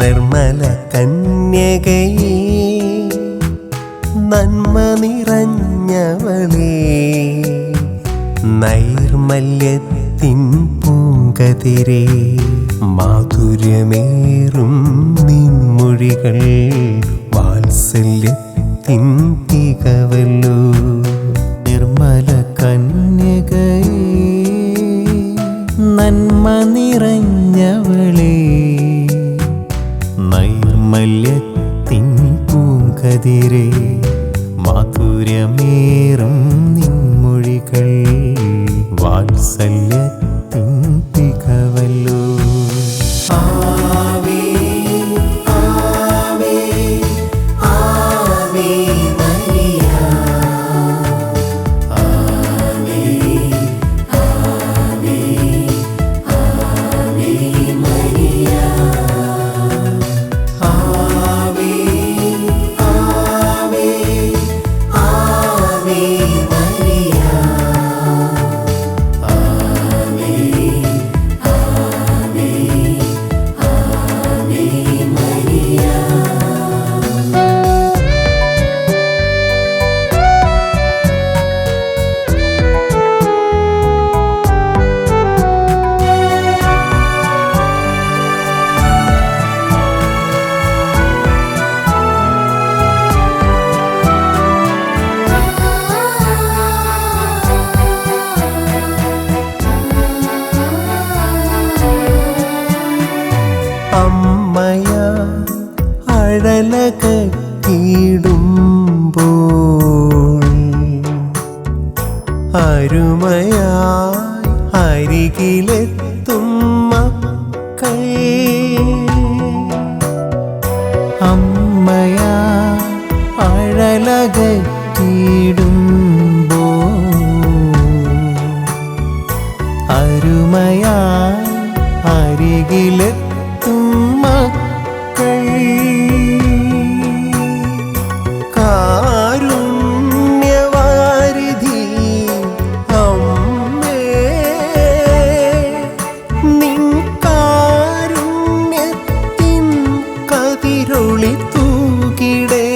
നിർമ്മല കന്യകയെ നന്മ നിറഞ്ഞവളേ നൈർമല്യത്തിൻ പൂങ്കതിരേ മാധുര്യമേറും നിൻമൊഴികൾ വാത്സല്യത്തിൻ തികവല്ലോ. പൂങ്കതിരേ മാധുര്യമേറും നിൻമൊഴികൾ വാത്സല്യത്തിൻ തികവല്ലോ. അമ്മയ അഴലകീടുമ്പോൾ അരുമയായി അരികിലെത്തും മക്കൾ. കതിരൊളി തൂകിടേണേ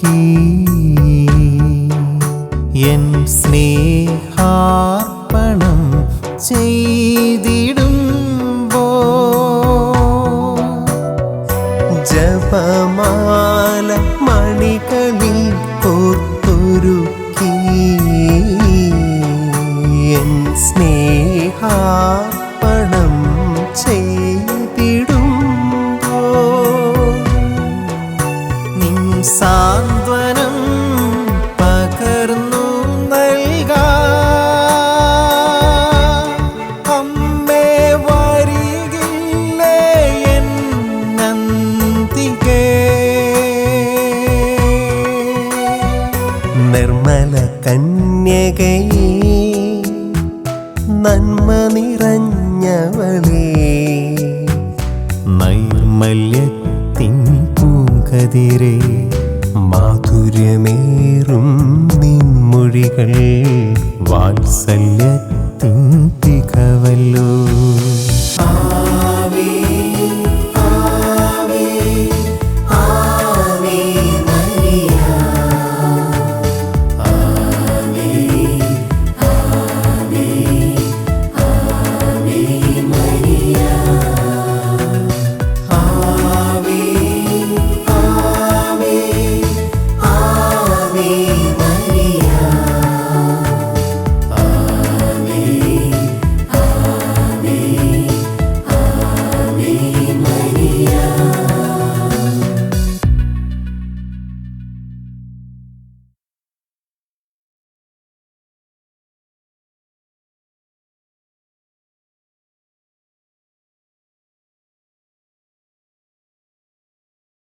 കോർത്തൊരുക്കി എൻ സ്നേഹാർപ്പണം ചെയ്തിടുമ്പോ ജപമാല മണികളിൽ കോർത്തൊരുക്കി എൻ സ്നേഹാർപ്പണം നിർമ്മല കന്യകയെ നന്മ നിറഞ്ഞവളേ നൈർമല്യത്തിൻ പൂങ്കതിരെ മാധുര്യമേറും നിൻമൊഴികൾ വാത്സല്യത്തിൻ തികവല്ലോ.